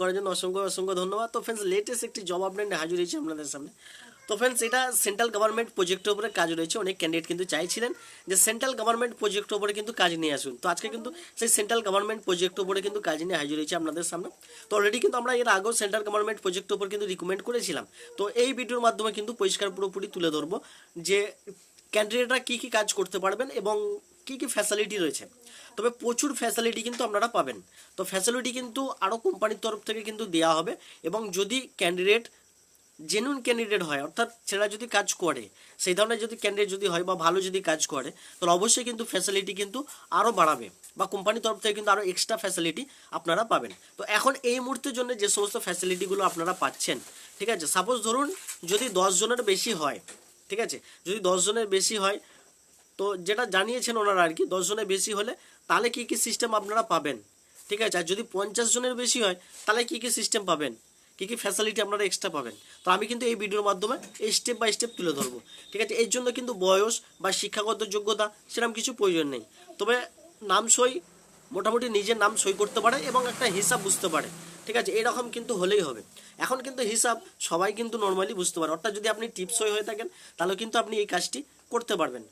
করার জন্য অসংখ্য অসংখ্য ধন্যবাদ। তো ফ্রেন্ডস লেটেস্ট একটি জব আপডেট হাজির হয়েছি আপনাদের সামনে। তো ফ্রেন্ডস এটা সেন্ট্রাল গভর্নমেন্ট প্রজেক্টের উপরে কাজ রয়েছে। অনেক ক্যান্ডিডেট কিন্তু চাইছিলেন যে সেন্ট্রাল গভর্নমেন্ট প্রজেক্টের উপরে কিন্তু কাজ নিয়ে আসুন। তো আজকে কিন্তু সেই সেন্ট্রাল গভর্নমেন্ট প্রজেক্টের উপরে কিন্তু কাজ নিয়ে হাজির হয়েছে আপনাদের সামনে। তো অলরেডি কিন্তু আমরা এর আগেও সেন্ট্রাল গভর্নমেন্ট প্রজেক্টের উপর কিন্তু রিকমেন্ড করেছিলাম। তো এই ভিডিওর মাধ্যমে কিন্তু পরিষ্কার পুরোপুরি তুলে ধরবো যে ক্যান্ডিডেটরা কী কী কাজ করতে পারবেন এবং কী কী ফ্যাসিলিটি রয়েছে? তবে প্রচুর ফ্যাসিলিটি কিন্তু আপনারা পাবেন। তো ফ্যাসিলিটি কিন্তু আরও কোম্পানির তরফ থেকে কিন্তু দেওয়া হবে এবং যদি ক্যান্ডিডেট জেনুইন ক্যান্ডিডেট হয়, অর্থাৎ ছেলেরা যদি কাজ করে, সেই ধরনের যদি ক্যান্ডিডেট যদি হয় বা ভালো যদি কাজ করে, তাহলে অবশ্যই কিন্তু ফ্যাসিলিটি কিন্তু আরও বাড়াবে বা কোম্পানির তরফ থেকে কিন্তু আরও এক্সট্রা ফ্যাসিলিটি আপনারা পাবেন। তো এখন এই মুহূর্তের জন্য যে সমস্ত ফ্যাসিলিটিগুলো আপনারা পাচ্ছেন, ঠিক আছে? সাপোজ ধরুন যদি দশ জনের বেশি হয়, ঠিক আছে? যদি দশ জনের বেশি হয় তো যেটা জানিয়েছেন ওনারা আর কি, দশ জনের বেশি হলে তাহলে কী কী সিস্টেম আপনারা পাবেন? ঠিক আছে, আর যদি পঞ্চাশ জনের বেশি হয়, তাহলে কী কী সিস্টেম পাবেন? কী কী ফ্যাসিলিটি আপনারা এক্সট্রা পাবেন? তো আমি কিন্তু এই ভিডিওর মাধ্যমে এই স্টেপ বাই স্টেপ তুলে ধরবো। ঠিক আছে, এর জন্য কিন্তু বয়স বা শিক্ষাগত যোগ্যতা সেরকম কিছু প্রয়োজন নেই। তবে নাম সই, মোটামুটি নিজের নাম সই করতে পারে এবং একটা হিসাব বুঝতে পারে। ঠিক আছে, এরকম কিন্তু হলেই হবে। এখন কিন্তু হিসাব সবাই কিন্তু নর্মালি বুঝতে পারে। অর্থাৎ যদি আপনি টিপসই হয়ে থাকেন, তাহলে কিন্তু আপনি এই কাজটি করতে পারবেন।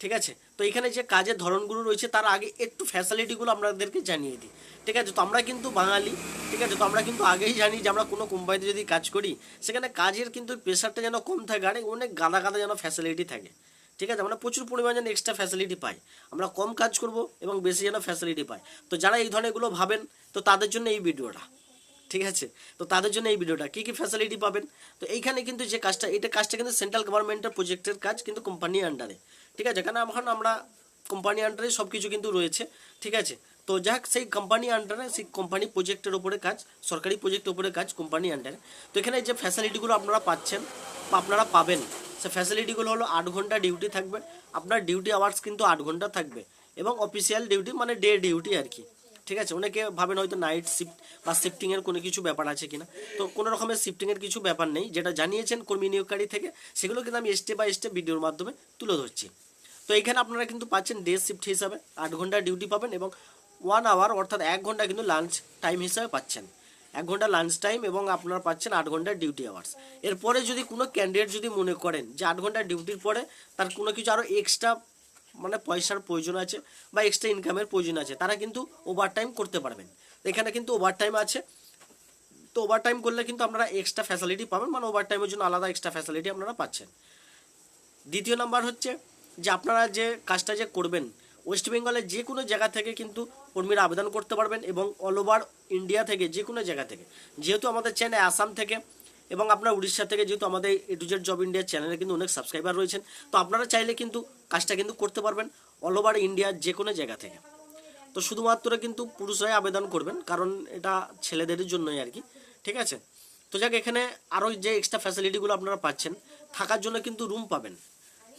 ঠিক আছে? তো এখানে যে কাজের ধরনগুলো রয়েছে, তার আগে একটু ফ্যাসিলিটিগুলো আপনাদেরকে জানিয়ে দিই। ঠিক আছে? তো আমরা কিন্তু বাঙালি, ঠিক আছে? তো আমরা কিন্তু আগেই জানি যে আমরা কোনো কোম্পানিতে যদি কাজ করি, সেখানে কাজের কিন্তু প্রেশারটা যেন কম থাকে, আর অনেক গাদা গাদা যেন ফ্যাসিলিটি থাকে। ঠিক আছে? আমরা প্রচুর পরিমাণে যেন এক্সট্রা ফ্যাসিলিটি পাই। আমরা কম কাজ করব এবং বেশি যেন ফ্যাসিলিটি পাই। তো যারা এই ধরনেরগুলো ভাবেন, তো তাদের জন্য এই ভিডিওটা। ঠিক আছে? তো তাদের জন্য এই ভিডিওটা। কী কী ফ্যাসিলিটি পাবেন? তো এইখানে কিন্তু যে কাজটা, এটা কাজটা কিন্তু সেন্ট্রাল গভর্নমেন্টের প্রজেক্টের কাজ কিন্তু কোম্পানির আন্ডারে ঠিক আছে? কারণ এখন আমরা কোম্পানি আন্ডারে সব কিছু কিন্তু রয়েছে, ঠিক আছে? তো যাক, সেই কোম্পানি আন্ডারে সেই কোম্পানি প্রজেক্টের ওপরে কাজ, সরকারি প্রজেক্টের ওপরে কাজ কোম্পানি আন্ডারে তো এখানে যে ফ্যাসিলিটিগুলো আপনারা পাচ্ছেন বা আপনারা পাবেন। সে ফ্যাসিলিটিগুলো হলো আট ঘণ্টা ডিউটি থাকবে। আপনার ডিউটি আওয়ার্স কিন্তু আট ঘণ্টা থাকবে। এবং অফিসিয়াল ডিউটি মানে ডে ডিউটি আর কি। ঠিক আছে? অনেকে ভাবেন হয়তো নাইট শিফট বা শিফটিংয়ের কোনো কিছু ব্যাপার আছে কিনা। তো কোনো রকমের শিফটিংয়ের কিছু ব্যাপার নেই। যেটা জানিয়েছেন কর্মী নিয়োগকারী থেকে, সেগুলো কিন্তু আমি স্টেপ বাই স্টেপ ভিডিওর মাধ্যমে তুলে ধরছি। তো এখানে আপনারা কিন্তু পাচ্ছেন ডে শিফট হিসাবে আট ঘণ্টা ডিউটি পাবেন এবং ওয়ান আওয়ার অর্থাৎ এক ঘণ্টা কিন্তু লাঞ্চ টাইম হিসাবে পাচ্ছেন। এক ঘণ্টা লাঞ্চ টাইম এবং আপনারা পাচ্ছেন আট ঘণ্টা ডিউটি আওয়ার্স এরপরে যদি কোনো ক্যান্ডিডেট যদি মনে করেন যে আট ঘণ্টা ডিউটির পরে তার কোনো কিছু আরও এক্সট্রা মানে পয়সার প্রয়োজন আছে বা এক্সট্রা ইনকামের প্রয়োজন আছে, তারা কিন্তু ওভার টাইম করতে পারবেন। এখানে কিন্তু ওভার টাইম আছে। তো ওভার টাইম করলে কিন্তু আপনারা এক্সট্রা ফ্যাসিলিটি পাবেন মানে ওভার টাইমের জন্য আলাদা এক্সট্রা ফ্যাসিলিটি আপনারা পাচ্ছেন। দ্বিতীয় নাম্বার হচ্ছে যে আপনারা যে কাজটা যে করবেন ওয়েস্ট বেঙ্গলের যে কোনো জায়গা থেকে কিন্তু কর্মীরা আবেদন করতে পারবেন এবং অল ওভার ইন্ডিয়া থেকে যে কোনো জায়গা থেকে। যেহেতু আমাদের চ্যানেল আসাম থেকে এবং আপনার উড়িষ্যা থেকে যেহেতু আমাদের এ টু জেড জব ইন্ডিয়ার চ্যানেলে কিন্তু অনেক সাবস্ক্রাইবার রয়েছেন, তো আপনারা চাইলে কিন্তু কাজটা কিন্তু করতে পারবেন অল ওভার ইন্ডিয়ার যে কোনো জায়গা থেকে। তো শুধুমাত্র কিন্তু পুরুষরাই আবেদন করবেন, কারণ এটা ছেলেদের জন্যই আর কি, ঠিক আছে? তো যাক, এখানে আরও যে এক্সট্রা ফ্যাসিলিটিগুলো আপনারা পাচ্ছেন, থাকার জন্য কিন্তু রুম পাবেন।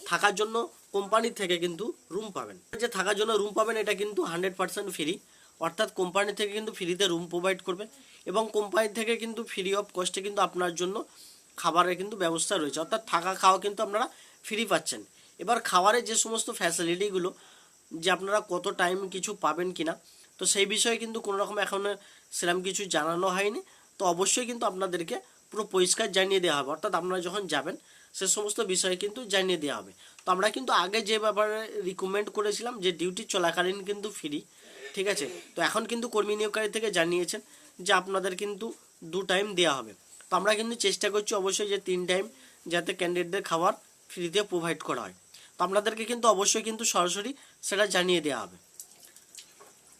থাকার জন্য কোম্পানি থেকে কিন্তু রুম পাবেন। যে থাকার জন্য রুম পাবেন, এটা কিন্তু হান্ড্রেড পার্সেন্ট ফ্রি অর্থাৎ কোম্পানি থেকে কিন্তু ফ্রিতে রুম প্রোভাইড করবে এবং কোম্পানি থেকে কিন্তু ফ্রি অফ কস্টে কিন্তু আপনার জন্য খাবারের কিন্তু ব্যবস্থা রয়েছে। অর্থাৎ থাকা খাওয়া কিন্তু আপনারা ফ্রি পাচ্ছেন। এবার খাবারের যে সমস্ত ফ্যাসিলিটিগুলো যে আপনারা কত টাইম কিছু পাবেন কিনা, তো সেই বিষয়ে কিন্তু কোনো রকম এখন সেরকম কিছু জানানো হয়নি। তো অবশ্যই কিন্তু আপনাদেরকে পুরো পরিষ্কার জানিয়ে দেওয়া হবে। অর্থাৎ আপনারা যখন যাবেন, সে সমস্ত বিষয়ে কিন্তু জানিয়ে দেওয়া হবে। তো আমরা কিন্তু আগে যে ব্যাপারে রিকমেন্ড করেছিলাম যে ডিউটি চলাকালীন কিন্তু ফ্রি ঠিক আছে? তো এখন কিন্তু কর্মী নিয়োগকারী থেকে জানিয়েছেন যে আপনাদের কিন্তু দু টাইম দেওয়া হবে। তো আমরা কিন্তু চেষ্টা করছি অবশ্যই যে তিন টাইম যাতে ক্যান্ডিডেটদের খাবার ফ্রিতে প্রোভাইড করা হয়। তো আপনাদেরকে কিন্তু অবশ্যই কিন্তু সরাসরি সেটা জানিয়ে দেওয়া হবে।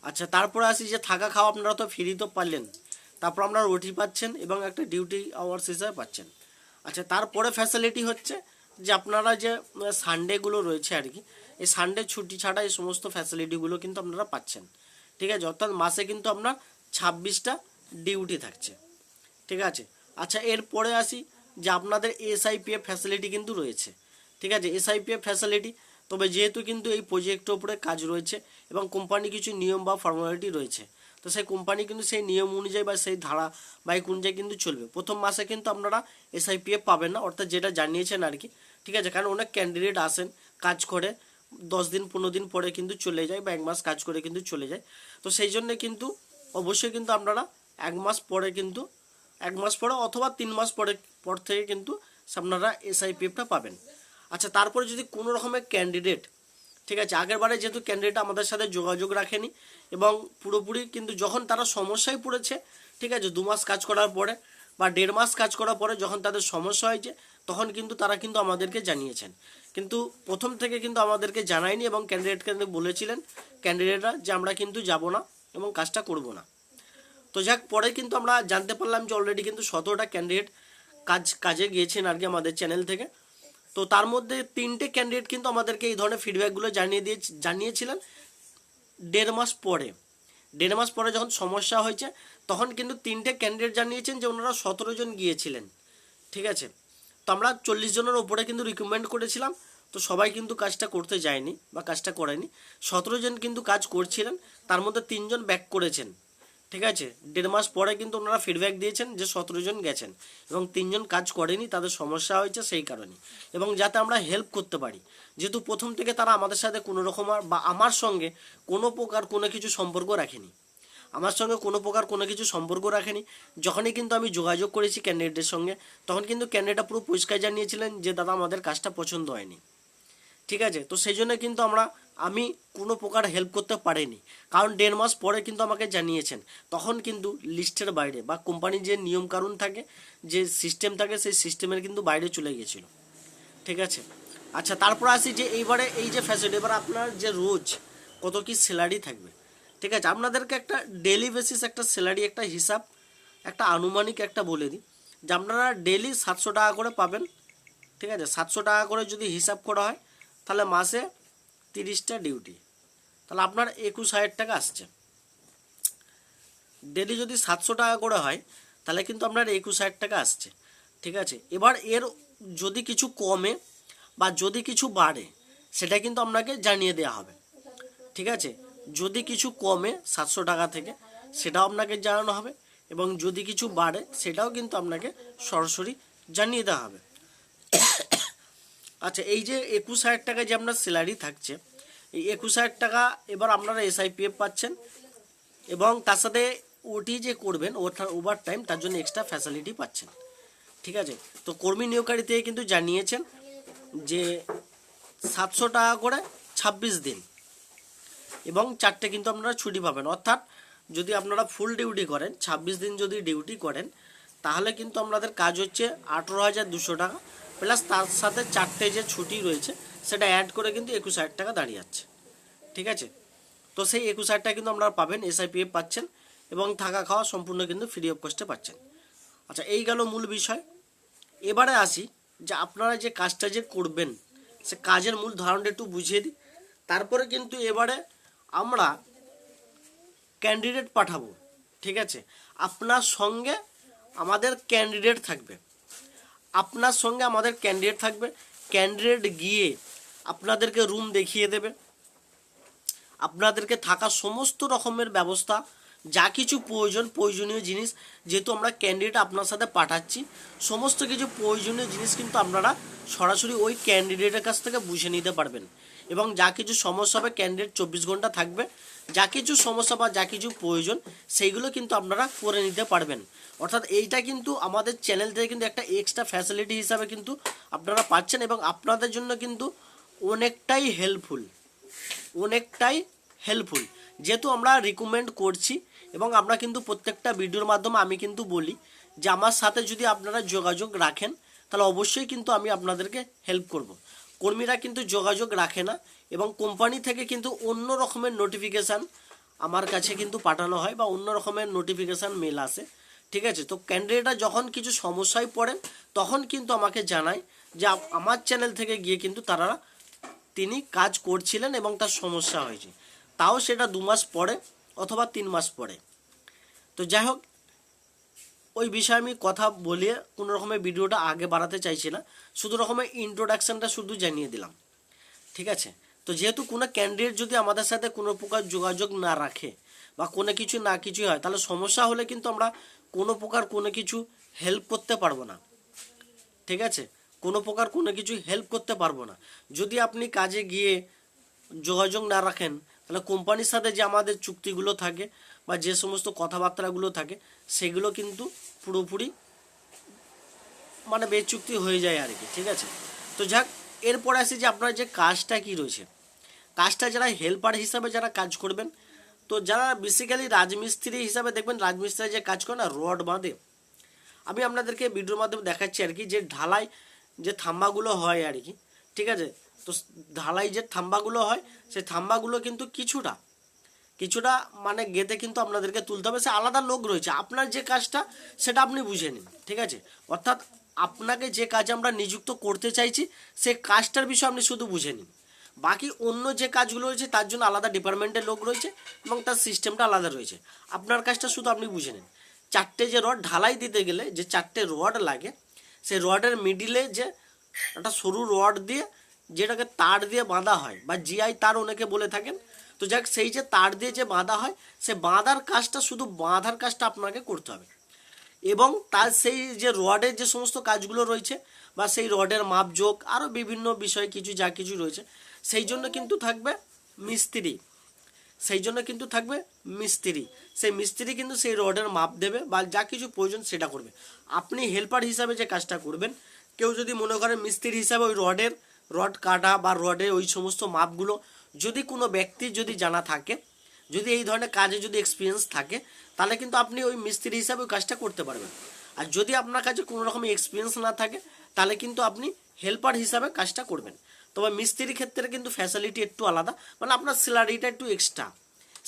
আচ্ছা তারপরে আসি যে থাকা খাওয়া আপনারা তো ফ্রি তো পারলেন। তারপর আপনারা ওটি পাচ্ছেন এবং একটা ডিউটি আওয়ার্স হিসাবে পাচ্ছেন। আচ্ছা তারপরে ফ্যাসিলিটি হচ্ছে যে আপনারা যে সানডেগুলো রয়েছে আর কি, এই সানডে ছুটি ছাড়া এই সমস্ত ফ্যাসিলিটিগুলো কিন্তু আপনারা পাচ্ছেন। ঠিক আছে? অর্থাৎ মাসে কিন্তু আপনার ছাব্বিশটা ডিউটি থাকছে। ঠিক আছে? আচ্ছা এরপরে আসি যে আপনাদের এসআইপিএফ ফ্যাসিলিটি কিন্তু রয়েছে। ঠিক আছে? এসআইপিএফ ফ্যাসিলিটি তবে যেহেতু কিন্তু এই প্রজেক্টের উপরে কাজ রয়েছে এবং কোম্পানি কিছু নিয়ম বা ফর্মালিটি রয়েছে, তো সেই কোম্পানি কিন্তু সেই নিয়ম অনুযায়ী বা সেই ধারা বাইক অনুযায়ী কিন্তু চলবে। প্রথম মাসে কিন্তু আপনারা এসআইপিএফ পাবেন না, অর্থাৎ যেটা জানিয়েছেন আর কি ঠিক আছে, কারণ অনেক ক্যান্ডিডেট আসেন, কাজ করে, দশ দিন, পনেরো দিন পরে কিন্তু চলে যায় বা এক মাস কাজ করে কিন্তু চলে যায়। তো সেই জন্য কিন্তু অবশ্যই কিন্তু আপনারা এক মাস পরে কিন্তু, এক মাস পরে অথবা তিন মাস পরে, পর থেকে কিন্তু আপনারা এসআইপিএফটা পাবেন। আচ্ছা তারপরে যদি কোনো রকমের ক্যান্ডিডেট ঠিক আছে আগের বারে যেহেতু ক্যান্ডিডেট আমাদের সাথে যোগাযোগ রাখেনি এবং পুরোপুরি কিন্তু যখন তারা সমস্যায় পড়েছে, ঠিক আছে, দু মাস কাজ করার পরে বা দেড় মাস কাজ করার পরে যখন তাদের সমস্যা হয়েছে তখন কিন্তু তারা কিন্তু আমাদেরকে জানিয়েছেন। কিন্তু প্রথম থেকে কিন্তু আমাদেরকে জানায়নি এবং ক্যান্ডিডেটকে বলেছিলেন ক্যান্ডিডেটরা যে আমরা কিন্তু যাব না এবং কাজটা করব না। তো যাক, পরে কিন্তু আমরা জানতে পারলাম যে অলরেডি কিন্তু সতেরোটা ক্যান্ডিডেট কাজ, কাজে গিয়েছেন আর কি আমাদের চ্যানেল থেকে। তো তার মধ্যে তিনটে ক্যান্ডিডেট কিন্তু আমাদেরকে এই ধরনের ফিডব্যাকগুলো জানিয়ে দিয়ে, জানিয়েছিলেন দেড় মাস পরে। দেড় মাস পরে যখন সমস্যা হয়েছে, তখন কিন্তু তিনটে ক্যান্ডিডেট জানিয়েছেন যে ওনারা সতেরো জন গিয়েছিলেন। ঠিক আছে? তো আমরা চল্লিশ জনের ওপরে কিন্তু রিকমেন্ড করেছিলাম, তো সবাই কিন্তু কাজটা করতে যায়নি বা কাজটা করেনি। সতেরো জন কিন্তু কাজ করছিলেন, তার মধ্যে তিনজন ব্যাক করেছেন, ঠিক আছে? দেড় মাস পরে কিন্তু ওনারা ফিডব্যাক দিয়েছেন যে সতেরো জন গেছেন এবং তিনজন কাজ করেনি, তাদের সমস্যা হয়েছে সেই কারণে। এবং যাতে আমরা হেল্প করতে পারি, যেহেতু প্রথম থেকে তারা আমাদের সাথে কোনো রকম বা আমার সঙ্গে কোনো প্রকার কোনো কিছু সম্পর্ক রাখেনি। আমার সঙ্গে কোনো প্রকার কোনো কিছু সম্পর্ক রাখেনি। যখনই কিন্তু আমি যোগাযোগ করেছি ক্যান্ডিডেটের সঙ্গে, তখন কিন্তু ক্যান্ডিডেটটা পুরো পরিষ্কার জানিয়েছিলেন যে, দাদা, আমাদের কাজটা পছন্দ হয়নি। ঠিক আছে? তো সেই জন্য কিন্তু আমরা, আমি কোনো প্রকার হেল্প করতে পারিনি। কারণ দেড় মাস পরে কিন্তু আমাকে জানিয়েছেন। তখন কিন্তু লিস্টের বাইরে বা কোম্পানির যে নিয়মকানুন থাকে, যে সিস্টেম থাকে, সেই সিস্টেমের কিন্তু বাইরে চলে গিয়েছিল। ঠিক আছে? আচ্ছা তারপর আসি যে, এইবারে এই যে ফ্যাসিলিটি এবার আপনার যে রোজ কত কি স্যালারি থাকবে? ঠিক আছে, আপনাদেরকে একটা ডেলি বেসিস একটা স্যালারি একটা হিসাব, একটা আনুমানিক একটা বলে দিই, যে আপনারা ডেলি সাতশো টাকা করে পাবেন, ঠিক আছে, সাতশো টাকা করে যদি হিসাব করা হয়, তাহলে মাসে তিরিশটা ডিউটি তাহলে আপনার একুশ হাজার টাকা আসছে। ডেলি যদি সাতশো টাকা করে হয়, তাহলে কিন্তু আপনার একুশ হাজার টাকা আসছে, ঠিক আছে। এবার এর যদি কিছু কমে বা যদি কিছু বাড়ে, সেটা কিন্তু আপনাকে জানিয়ে দেওয়া হবে, ঠিক আছে। যদি কিছু কমে সাতশো টাকা থেকে, সেটাও আপনাকে জানানো হবে এবং যদি কিছু বাড়ে, সেটাও কিন্তু আপনাকে সরাসরি জানিয়ে দেওয়া হবে। আচ্ছা এই যে একুশ হাজার টাকা যে আপনার স্যালারি থাকছে, এই একুশ হাজার টাকা এবার আপনারা এসআইপিএফ পাচ্ছেন এবং তার সাথে ওটি যে করবেন ওভার টাইম তার জন্য এক্সট্রা ফ্যাসিলিটি পাচ্ছেন। ঠিক আছে? তো কর্মী নিয়োগকারী থেকে কিন্তু জানিয়েছেন যে সাতশো টাকা করে ছাব্বিশ দিন। এবং চারটে কিন্তু আপনারা ছুটি পাবেন। অর্থাৎ যদি আপনারা ফুল ডিউটি করেন, ছাব্বিশ দিন যদি ডিউটি করেন, তাহলে কিন্তু আপনাদের কাজ হচ্ছে আঠেরো হাজার দুশো টাকা। প্লাস তার সাথে চারটে যে ছুটি রয়েছে, সেটা অ্যাড করে কিন্তু একুশ হাজার টাকা দাঁড়িয়ে যাচ্ছে ঠিক আছে? তো সেই একুশ হাজার টাকা কিন্তু আপনারা পাবেন এসআইপিএফ পাচ্ছেন এবং থাকা খাওয়া সম্পূর্ণ কিন্তু ফ্রি অফ কস্টে পাচ্ছেন। আচ্ছা এই গেল মূল বিষয়। এবারে আসি যে আপনারা যে কাজটা যে করবেন, সে কাজের মূল ধারণটা একটু বুঝিয়ে দিই। তারপরে কিন্তু এবারে আমরা ক্যান্ডিডেট পাঠাবো, ঠিক আছে? আপনার সঙ্গে আমাদের ক্যান্ডিডেট থাকবে। আপনার সঙ্গে আমাদের ক্যান্ডিডেট থাকবে। ক্যান্ডিডেট গিয়ে আপনাদেরকে রুম দেখিয়ে দেবে। আপনাদেরকে থাকা সমস্ত রকমের ব্যবস্থা, যা কিছু প্রয়োজন, প্রয়োজনীয় জিনিস যেহেতু আমরা ক্যান্ডিডেট আপনার সাথে পাঠাচ্ছি, সমস্ত কিছু প্রয়োজনীয় জিনিস কিন্তু আপনারা সরাসরি ওই ক্যান্ডিডেটের কাছ থেকে বুঝে নিতে পারবেন। এবং যা কিছু সমস্যা হবে ক্যান্ডিডেট চব্বিশ ঘণ্টা থাকবে। যা কিছু সমস্যা বা যা কিছু প্রয়োজন, সেইগুলো কিন্তু আপনারা করে নিতে পারবেন। অর্থাৎ এইটা কিন্তু আমাদের চ্যানেল থেকে কিন্তু একটা এক্সট্রা ফ্যাসিলিটি হিসাবে কিন্তু আপনারা পাচ্ছেন এবং আপনাদের জন্য কিন্তু অনেকটাই হেল্পফুল অনেকটাই হেল্পফুল যেহেতু আমরা রিকমেন্ড করছি এবং আমরা কিন্তু প্রত্যেকটা ভিডিওর মাধ্যমে আমি কিন্তু বলি যে আমার সাথে যদি আপনারা যোগাযোগ রাখেন, তাহলে অবশ্যই কিন্তু আমি আপনাদেরকে হেল্প করব। কর্মীরা কিন্তু যোগাযোগ রাখে না এবং কোম্পানি থেকে কিন্তু অন্য রকমের নোটিফিকেশান আমার কাছে কিন্তু পাঠানো হয় বা অন্য রকমের নোটিফিকেশান মেল আসে। ঠিক আছে? তো ক্যান্ডিডেটরা যখন কিছু সমস্যায় পড়েন, তখন কিন্তু আমাকে জানায় যে আমার চ্যানেল থেকে গিয়ে কিন্তু তারা তিনি কাজ করছিলেন এবং তার সমস্যা হয়েছে। তাও সেটা দু মাস পরে অথবা তিন মাস পরে। তো যাই হোক ওই বিষয়ে আমি কথা বলিয়ে কোনো রকমের ভিডিওটা আগে বাড়াতে চাইছি না। শুধু রকমের ইন্ট্রোডাকশানটা শুধু জানিয়ে দিলাম। ঠিক আছে? তো যেহেতু কোনো ক্যান্ডিডেট যদি আমাদের সাথে কোনো প্রকার যোগাযোগ না রাখে বা কোনো কিছু না কিছু হয়, তাহলে সমস্যা হলে কিন্তু আমরা কোনো প্রকার কোনো কিছু হেল্প করতে পারব না। ঠিক আছে? কোনো প্রকার কোনো কিছু হেল্প করতে পারব না। যদি আপনি কাজে গিয়ে যোগাযোগ না রাখেন, তাহলে কোম্পানির সাথে যে আমাদের চুক্তিগুলো থাকে বা যে সমস্ত কথাবার্তাগুলো থাকে, সেগুলো কিন্তু পুরোপুরি মানে বেচুক্তি হয়ে যায় আর কি, ঠিক আছে? তো যাক, এরপরে আসি যে আপনার যে কাজটা কি রয়েছে। কাজটা যারা হেল্পার হিসাবে যারা কাজ করবেন, তো যারা বেসিক্যালি রাজমিস্ত্রি হিসাবে দেখবেন, রাজমিস্ত্রি যে কাজ করে না, রড বাঁধে। আমি আপনাদেরকে ভিডিওর মাধ্যমে দেখাচ্ছি আর কি, যে ঢালাই যে থাম্বাগুলো হয় আর কি, ঠিক আছে? তো ঢালাই যে থাম্বাগুলো হয় সেই থাম্বাগুলো কিন্তু কিছুটা কিছুটা মানে গেঁথে কিন্তু আপনাদেরকে তুলতে হবে। সে আলাদা লোক রয়েছে। আপনার যে কাজটা, সেটা আপনি বুঝে নিন, ঠিক আছে? অর্থাৎ আপনাকে যে কাজে আমরা নিযুক্ত করতে চাইছি, সে কাজটার বিষয়ে আপনি শুধু বুঝে নিন। বাকি অন্য যে কাজগুলো রয়েছে, তার জন্য আলাদা ডিপার্টমেন্টের লোক রয়েছে এবং তার সিস্টেমটা আলাদা রয়েছে। আপনার কাজটা শুধু আপনি বুঝে নিন। চারটে যে রড, ঢালাই দিতে গেলে যে চারটে রড লাগে সেই রডের মিডিলে যে একটা সরু রড দিয়ে, যেটাকে তার দিয়ে বাঁধা হয় বা জিআই তার অনেকে বলে থাকেন তো যাক, সেই যে তার দিয়ে যে বাঁধা হয়, সে বাঁধার কাজটা শুধু বাঁধার কাজটা আপনাকে করতে হবে। এবং তার সেই যে রডের যে সমস্ত কাজগুলো রয়েছে বা সেই রডের মাপজোক আরও বিভিন্ন বিষয় কিছু যা কিছু রয়েছে, সেই জন্য কিন্তু থাকবে মিস্ত্রি। সেই জন্য কিন্তু থাকবে মিস্ত্রি। সেই মিস্ত্রি কিন্তু সেই রডের মাপ দেবে বা যা কিছু প্রয়োজন সেটা করবে। আপনি হেল্পার হিসাবে যে কাজটা করবেন, কেউ যদি মনে করেন মিস্ত্রি হিসাবে ওই রডের, রড কাটা বা রডের ওই সমস্ত মাপগুলো যদি কোনো ব্যক্তির যদি জানা থাকে, যদি এই ধরনের কাজে যদি এক্সপিরিয়েন্স থাকে, তাহলে কিন্তু আপনি ওই মিস্ত্রি হিসাবে ওই কাজটা করতে পারবেন। আর যদি আপনার কাছে কোনো রকম এক্সপিরিয়েন্স না থাকে, তাহলে কিন্তু আপনি হেল্পার হিসাবে কাজটা করবেন। তবে মিস্ত্রির ক্ষেত্রে কিন্তু ফ্যাসিলিটি একটু আলাদা মানে আপনার স্যালারিটা একটু এক্সট্রা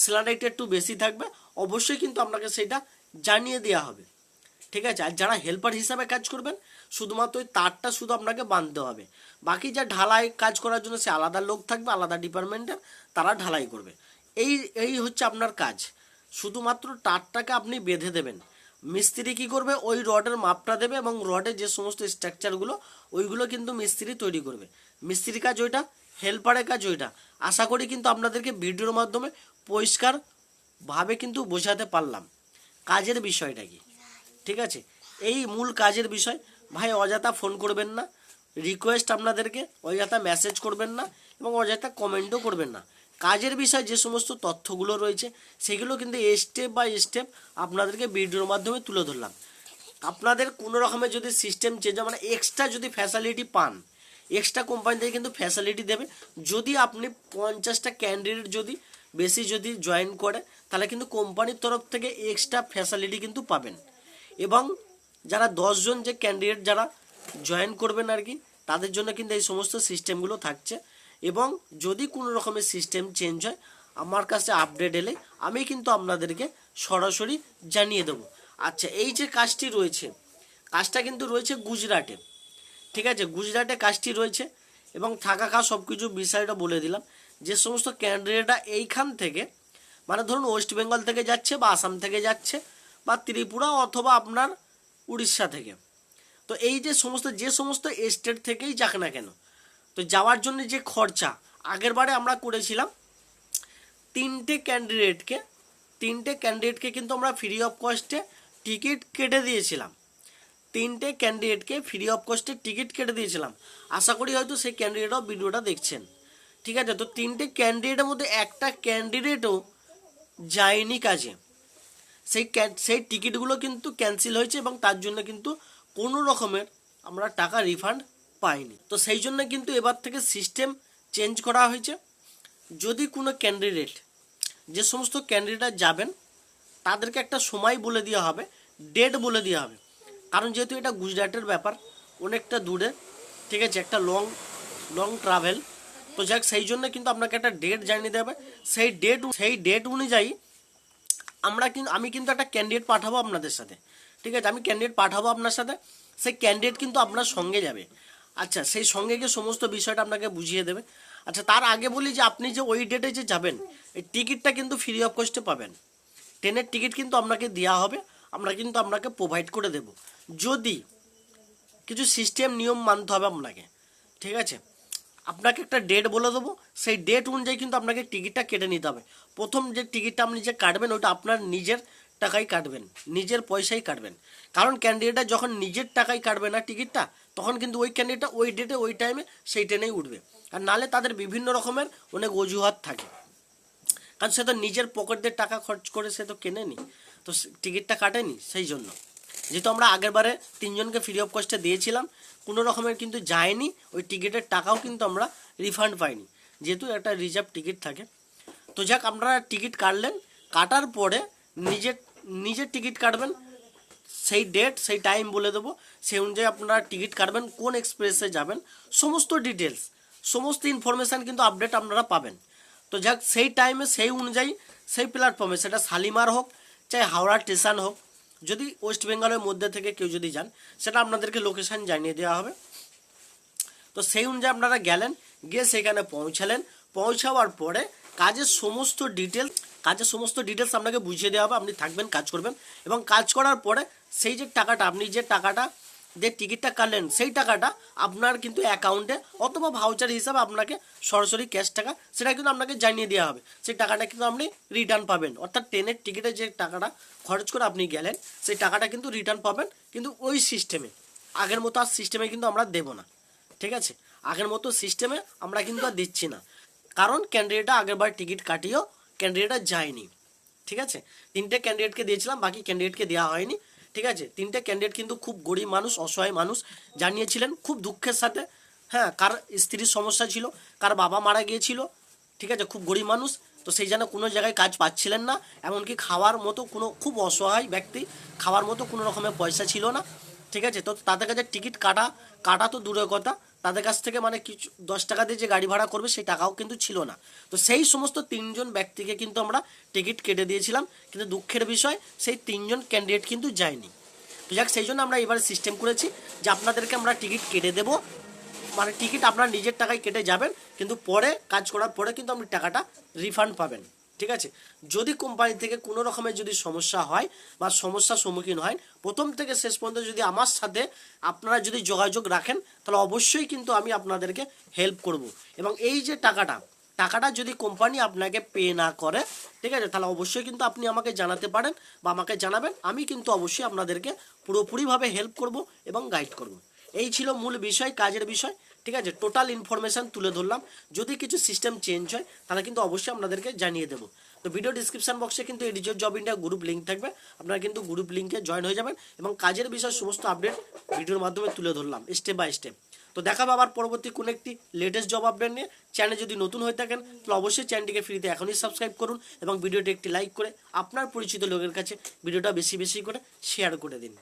স্যালারিটা একটু বেশি থাকবে, অবশ্যই কিন্তু আপনাকে সেটা জানিয়ে দেওয়া হবে। ঠিক আছে? আর যারা হেল্পার হিসাবে কাজ করবেন, শুধুমাত্র ওই তারটা শুধু আপনাকে বাঁধতে হবে। বাকি যা ঢালাই কাজ করার জন্য সে আলাদা লোক থাকবে, আলাদা ডিপার্টমেন্টের তারা ঢালাই করবে। এই এই হচ্ছে আপনার কাজ। শুধুমাত্র তারটাকে আপনি বেঁধে দেবেন। মিস্ত্রি কি করবে? ওই রডের মাপটা দেবে এবং রডের যে সমস্ত স্ট্রাকচারগুলো ওইগুলো কিন্তু মিস্ত্রি তৈরি করবে। মিস্ত্রির কাজ ওইটা হেল্পারের কাজ ওইটা। আশা করি কিন্তু আপনাদেরকে ভিডিওর মাধ্যমে পরিষ্কারভাবে কিন্তু বোঝাতে পারলাম। কাজের বিষয়টা কি? ঠিক আছে? এই মূল কাজের বিষয়, ভাই অযথা ফোন করবেন না রিকোয়েস্ট আপনাদেরকে, অযথা মেসেজ করবেন না এবং অযথা কমেন্টও করবেন না। কাজের বিষয়ে যে সমস্ত তথ্যগুলো রয়েছে, সেগুলো কিন্তু স্টেপ বাই স্টেপ আপনাদেরকে ভিডিওর মাধ্যমে তুলে ধরলাম। আপনাদের কোনো রকমের যদি সিস্টেম চেঞ্জ হয় মানে এক্সট্রা যদি ফ্যাসিলিটি পান এক্সট্রা কোম্পানি থেকে কিন্তু ফ্যাসিলিটি দেবে। যদি আপনি পঞ্চাশটা ক্যান্ডিডেট যদি বেশি যদি জয়েন করে, তাহলে কিন্তু কোম্পানির তরফ থেকে এক্সট্রা ফ্যাসিলিটি কিন্তু পাবেন। এবং যারা দশজন যে ক্যান্ডিডেট যারা জয়েন করবেন আর কি, তাদের জন্য কিন্তু এই সমস্ত সিস্টেমগুলো থাকছে। এবং যদি কোনো রকমের সিস্টেম চেঞ্জ হয়, আমার কাছে আপডেট এলে আমি কিন্তু আপনাদেরকে সরাসরি জানিয়ে দেবো। আচ্ছা এই যে কাজটি রয়েছে, কাজটা কিন্তু রয়েছে গুজরাটে। ঠিক আছে, গুজরাটে কাজটি রয়েছে এবং থাকা খাওয়া সব কিছু বিষয়টা বলে দিলাম। যে সমস্ত ক্যান্ডিডেটরা এইখান থেকে মানে ধরুন ওয়েস্ট বেঙ্গল থেকে যাচ্ছে বা আসাম থেকে যাচ্ছে বা ত্রিপুরা অথবা আপনার উড়িষ্যা থেকে। তো এই যে সমস্ত যে সমস্ত স্টেট থেকেই যাক না কেন, তো যাওয়ার জন্য যে খরচা, আগের বারে আমরা করেছিলাম তিনটে ক্যান্ডিডেটকে তিনটে ক্যান্ডিডেটকে কিন্তু আমরা ফ্রি অফ কস্টে টিকিট কেটে দিয়েছিলাম। তিনটে ক্যান্ডিডেটকে ফ্রি অফ কস্টে টিকিট কেটে দিয়েছিলাম। আশা করি হয়তো সেই ক্যান্ডিডেটও ভিডিওটা দেখছেন। ঠিক আছে, তো তিনটে ক্যান্ডিডেটের মধ্যে একটা ক্যান্ডিডেটও যায়নি কাজে। সেই সেই টিকিটগুলো কিন্তু ক্যান্সেল হয়েছে এবং তার জন্য কিন্তু কোনো রকমের আমরা টাকা রিফান্ড পাইনি। তো সেই জন্য কিন্তু এবার থেকে সিস্টেম চেঞ্জ করা হয়েছে। যদি কোনো ক্যান্ডিডেট যে সমস্ত ক্যান্ডিডেট যাবেন, তাদেরকে একটা সময় বলে দেওয়া হবে ডেট বলে দেওয়া হবে। কারণ যেহেতু এটা গুজরাটের ব্যাপার, অনেকটা দূরে, ঠিক আছে, একটা লং লং ট্রাভেল তো যাক, সেই জন্য কিন্তু আপনাকে একটা ডেট জানিয়ে দেবে সেই ডেট সেই ডেট অনুযায়ী আমরা কিন্তু আমি কিন্তু একটা ক্যান্ডিডেট পাঠাবো আপনাদের সাথে। ঠিক আছে? আমি ক্যান্ডিডেট পাঠাবো আপনার সাথে। সেই ক্যান্ডিডেট কিন্তু আপনার সঙ্গে যাবে। আচ্ছা সেই সঙ্গে গিয়ে সমস্ত বিষয়টা আপনাকে বুঝিয়ে দেবে। আচ্ছা তার আগে বলি যে, আপনি যে ওই ডেটে যে যাবেন, এই টিকিটটা কিন্তু ফ্রি অফ কস্টে পাবেন। ট্রেনের টিকিট কিন্তু আপনাকে দেওয়া হবে। আমরা কিন্তু আপনাকে প্রোভাইড করে দেব। যদি কিছু সিস্টেম নিয়ম মানতে হবে আপনাকে। ঠিক আছে? আপনাকে একটা ডেট বলে দেবো। সেই ডেট অনুযায়ী কিন্তু আপনাকে টিকিটটা কেটে নিতে হবে। প্রথম যে টিকিটটা আপনি যে কাটবেন ওটা আপনার নিজের টাকায় কাটবেন। নিজের পয়সাই কাটবেন। কারণ ক্যান্ডিডেটটা যখন নিজের টাকায় কাটবে না টিকিটটা তখন কিন্তু ওই ক্যান্ডিডেটটা ওই ডেটে ওই টাইমে সেই ট্রেনেই উঠবে। আর নালে তাদের বিভিন্ন রকমের অনেক অজুহাত থাকে। কারণ সে তো নিজের পকেট দিয়ে টাকা খরচ করে সে তো কেনেনি। তো টিকিটটা কাটেনি, সেই জন্য। যেহেতু আমরা আগের বারে তিনজনকে ফ্রি অফ কস্টে দিয়েছিলাম, কোনো রকমের কিন্তু যায়নি, ওই টিকিটের টাকাও কিন্তু আমরা রিফান্ড পাইনি, যেহেতু একটা রিজার্ভ টিকিট থাকে। তো যাক, আপনারা টিকিট কাটলেন, কাটার পরে নিজের নিজের টিকিট কাটবেন, সেই ডেট সেই টাইম বলে দেবো সেই অনুযায়ী আপনারা টিকিট কাটবেন, কোন এক্সপ্রেসে যাবেন, সমস্ত ডিটেলস সমস্ত ইনফরমেশান কিন্তু আপডেট আপনারা পাবেন। তো যাক, সেই টাইমে সেই অনুযায়ী, সেই প্ল্যাটফর্মে সেটা শালিমার হোক, চাই হাওড়া স্টেশন হোক যদি ওয়েস্ট বেঙ্গলের মধ্যে থেকে কেউ যদি যান, সেটা আপনাদেরকে লোকেশান জানিয়ে দেওয়া হবে। তো সেই অনুযায়ী আপনারা গেলেন, গিয়ে সেখানে পৌঁছালেন। পৌঁছাবার পরে কাজের সমস্ত ডিটেলস কাজের সমস্ত ডিটেলস আপনাকে বুঝিয়ে দেওয়া হবে। আপনি থাকবেন, কাজ করবেন এবং কাজ করার পরে সেই যে টাকাটা, আপনি যে টাকাটা যে টিকিটটা কাটলেন, সেই টাকাটা আপনার কিন্তু অ্যাকাউন্টে অথবা ভাউচার হিসাবে আপনাকে সরাসরি ক্যাশ টাকা, সেটা কিন্তু আপনাকে জানিয়ে দেওয়া হবে। সেই টাকাটা কিন্তু আপনি রিটার্ন পাবেন। অর্থাৎ ট্রেনের টিকিটে যে টাকাটা খরচ করে আপনি গেলেন, সেই টাকাটা কিন্তু রিটার্ন পাবেন কিন্তু ওই সিস্টেমে আগের মতো আর সিস্টেমে কিন্তু আমরা দেবো না। ঠিক আছে? আগের মতো সিস্টেমে আমরা কিন্তু আর দিচ্ছি না। কারণ ক্যান্ডিডেটটা আগেরবার টিকিট কাটিয়েও ক্যান্ডিডেটটা যায়নি। ঠিক আছে? তিনটে ক্যান্ডিডেটকে দিয়েছিলাম, বাকি ক্যান্ডিডেটকে দেওয়া হয়নি। ঠিক আছে? তিনটে ক্যান্ডিডেট কিন্তু খুব গরিব মানুষ, অসহায় মানুষ জানিয়েছিলেন খুব দুঃখের সাথে। হ্যাঁ কার স্ত্রীর সমস্যা ছিল, কার বাবা মারা গিয়েছিল, ঠিক আছে? খুব গরিব মানুষ, তো সেই জন্য কোনো জায়গায় কাজ পাচ্ছিলেন না। এমনকি খাওয়ার মতো কোনো খুব অসহায় ব্যক্তি, খাওয়ার মতো কোনো রকমের পয়সা ছিল না, ঠিক আছে? তো তাদের কাছে টিকিট কাটা কাটা তো দূরের কথা। তাদের কাছ থেকে মানে কিছু, দশ টাকা দিয়ে যে গাড়ি ভাড়া করবে সেই টাকাও কিন্তু ছিল না। তো সেই সমস্ত তিনজন ব্যক্তিকে কিন্তু আমরা টিকিট কেটে দিয়েছিলাম, কিন্তু দুঃখের বিষয় সেই তিনজন ক্যান্ডিডেট কিন্তু যায়নি। তো যাক, সেই জন্য আমরা এবারে সিস্টেম করেছি যে আপনাদেরকে আমরা টিকিট কেটে দেবো। মানে টিকিট আপনার নিজের টাকায় কেটে যাবেন, কিন্তু পরে কাজ করার পরে কিন্তু আপনি টাকাটা রিফান্ড পাবেন। ঠিক আছে? যদি কোম্পানি থেকে কোনো রকমের যদি সমস্যা হয় বা সমস্যার সম্মুখীন হয়, প্রথম থেকে শেষ পর্যন্ত যদি আমার সাথে আপনারা যদি যোগাযোগ রাখেন, তাহলে অবশ্যই কিন্তু আমি আপনাদেরকে হেল্প করব। এবং এই যে টাকাটা টাকাটা যদি কোম্পানি আপনাকে পে না করে, ঠিক আছে? তাহলে অবশ্যই কিন্তু আপনি আমাকে জানাতে পারেন বা আমাকে জানাবেন। আমি কিন্তু অবশ্যই আপনাদেরকে পুরোপুরিভাবে হেল্প করব এবং গাইড করব। এই ছিল মূল বিষয়, কাজের বিষয়। ঠিক আছে? টোটাল ইনফরমেশান তুলে ধরলাম। যদি কিছু সিস্টেম চেঞ্জ হয়, তাহলে কিন্তু অবশ্যই আপনাদেরকে জানিয়ে দেবো। তো ভিডিও ডিসক্রিপশন বক্সে কিন্তু এডিজর জব ইন্ডিয়া গ্রুপ লিঙ্ক থাকবে। আপনারা কিন্তু গ্রুপ লিঙ্কে জয়েন হয়ে যাবেন এবং কাজের বিষয় সমস্ত আপডেট ভিডিওর মাধ্যমে তুলে ধরলাম স্টেপ বাই স্টেপ তো দেখাবো আবার পরবর্তী কোনো একটি লেটেস্ট জব আপডেট নিয়ে। চ্যানেল যদি নতুন হয়ে থাকেন, তাহলে অবশ্যই চ্যানেলটিকে ফ্রিতে এখনই সাবস্ক্রাইব করুন এবং ভিডিওটি একটি লাইক করে আপনার পরিচিত লোকের কাছে ভিডিওটা বেশি বেশি করে শেয়ার করে দিন।